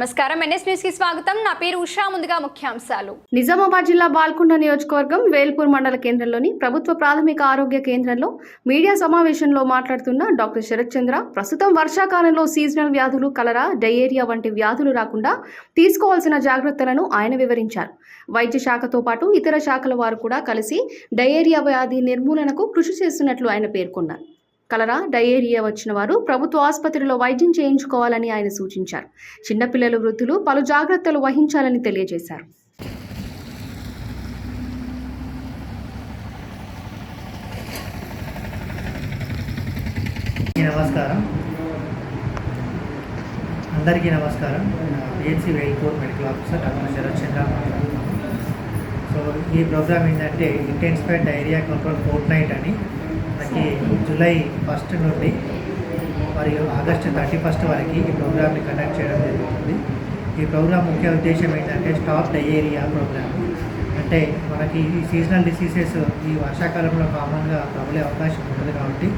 నమస్కారం. ఎన్ఎస్ న్యూస్కి స్వాగతం. నా పేరు ఉషా. ముందుగా ముఖ్యాంశాలు. నిజామాబాద్ జిల్లా బాల్కొండ నియోజకవర్గం వేల్పూర్ మండల కేంద్రంలోని ప్రభుత్వ ప్రాథమిక ఆరోగ్య కేంద్రంలో మీడియా సమావేశంలో మాట్లాడుతున్న డాక్టర్ శరత్ చంద్ర ప్రస్తుతం వర్షాకాలంలో సీజనల్ వ్యాధులు కలరా డయేరియా వంటి వ్యాధులు రాకుండా తీసుకోవాల్సిన జాగ్రత్తలను ఆయన వివరించారు. వైద్య శాఖతో పాటు ఇతర శాఖల వారు కూడా కలిసి డయేరియా వ్యాధి నిర్మూలనకు కృషి చేస్తున్నట్లు ఆయన పేర్కొన్నారు. కలరా డయేరియా వచ్చిన వారు ప్రభుత్వ ఆసుపత్రిలో వైద్యం చేయించుకోవాలని ఆయన సూచించారు. చిన్నపిల్లలు వృద్ధులు పలు జాగ్రత్తలు వహించాలని తెలియజేశారు. నమస్కారం. అందరికీ నమస్కారం. PHC Velpur medical officer doctor Sharath Chandra so ఈ ప్రోగ్రామ్ ఏంటంటే intensified diarrhoea control fortnight అని మనకి జూలై ఫస్ట్ నుండి మరియు ఆగస్టు థర్టీ ఫస్ట్ వరకు ఈ ప్రోగ్రామ్ని కండక్ట్ చేయడం జరుగుతుంది. ఈ ప్రోగ్రామ్ ముఖ్య ఉద్దేశం ఏంటంటే స్టాప్ డయేరియా ప్రోగ్రామ్. అంటే మనకి ఈ సీజనల్ డిసీజెస్ ఈ వర్షాకాలంలో కామన్గా ప్రబలే అవకాశం ఉంటుంది కాబట్టి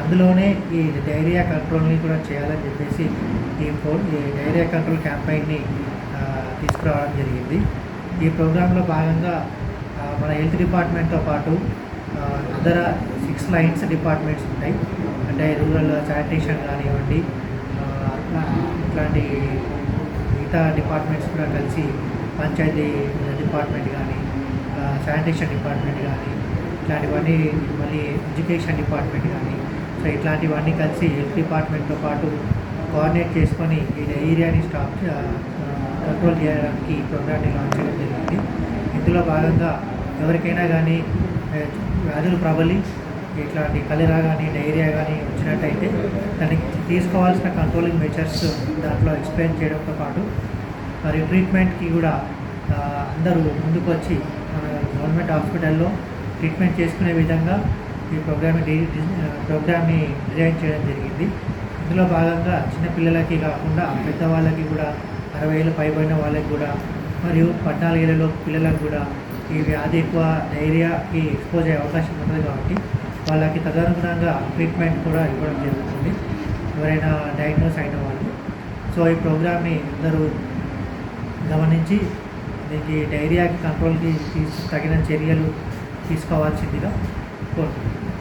అందులోనే ఈ డైరియా కంట్రోల్ని కూడా చేయాలని చెప్పేసి ఈ ప్రో ఈ డైరియా కంట్రోల్ క్యాంపెయిన్ని తీసుకురావడం జరిగింది. ఈ ప్రోగ్రాంలో భాగంగా మన హెల్త్ డిపార్ట్మెంట్తో పాటు అదర్ సిక్స్ లైన్స్ డిపార్ట్మెంట్స్ ఉంటాయి. అంటే రూరల్ శానిటేషన్ కానివ్వండి అట్లా ఇట్లాంటి మిగతా డిపార్ట్మెంట్స్ కూడా కలిసి పంచాయతీ డిపార్ట్మెంట్ కానీ శానిటేషన్ డిపార్ట్మెంట్ కానీ ఇట్లాంటివన్నీ మళ్ళీ ఎడ్యుకేషన్ డిపార్ట్మెంట్ కానీ సో ఇట్లాంటివన్నీ కలిసి హెల్త్ డిపార్ట్మెంట్తో పాటు కోఆర్డినేట్ చేసుకొని ఈ ఏరియాని స్టాప్ కంట్రోల్ చేయడానికి ఈ ప్రోగ్రామ్ని లాంచ్ చేయడం జరిగింది. ఇందులో భాగంగా ఎవరికైనా కానీ వ్యాధులు ప్రబలి ఇట్లాంటి కలరా కానీ డైరియా కానీ వచ్చినట్టయితే దానికి తీసుకోవాల్సిన కంట్రోలింగ్ మెజర్స్ దాంట్లో ఎక్స్ప్లెయిన్ చేయడంతో పాటు మరి ట్రీట్మెంట్కి కూడా అందరూ ముందుకు వచ్చి మన గవర్నమెంట్ హాస్పిటల్లో ట్రీట్మెంట్ చేసుకునే విధంగా ఈ ప్రోగ్రామ్ ప్రోగ్రామ్ని డిజైన్ చేయడం జరిగింది. ఇందులో భాగంగా చిన్నపిల్లలకి కాకుండా పెద్దవాళ్ళకి కూడా అరవై ఏళ్ళు పైబడిన వాళ్ళకి కూడా మరియు పద్నాలుగేళ్ళలో పిల్లలకు కూడా ఈ వ్యాధి ఎక్కువ డైరియాకి ఎక్స్పోజ్ అయ్యే అవకాశం ఉంటుంది కాబట్టి వాళ్ళకి తదనుగుణంగా ట్రీట్మెంట్ కూడా ఇవ్వడం జరుగుతుంది. ఎవరైనా డయాగ్నోస్ అయిన వాళ్ళు. సో ఈ ప్రోగ్రామ్ని అందరూ గమనించి దీనికి డైరియాకి కంట్రోల్కి తీసు తగిన చర్యలు తీసుకోవాల్సిందిగా కోరుతున్నాను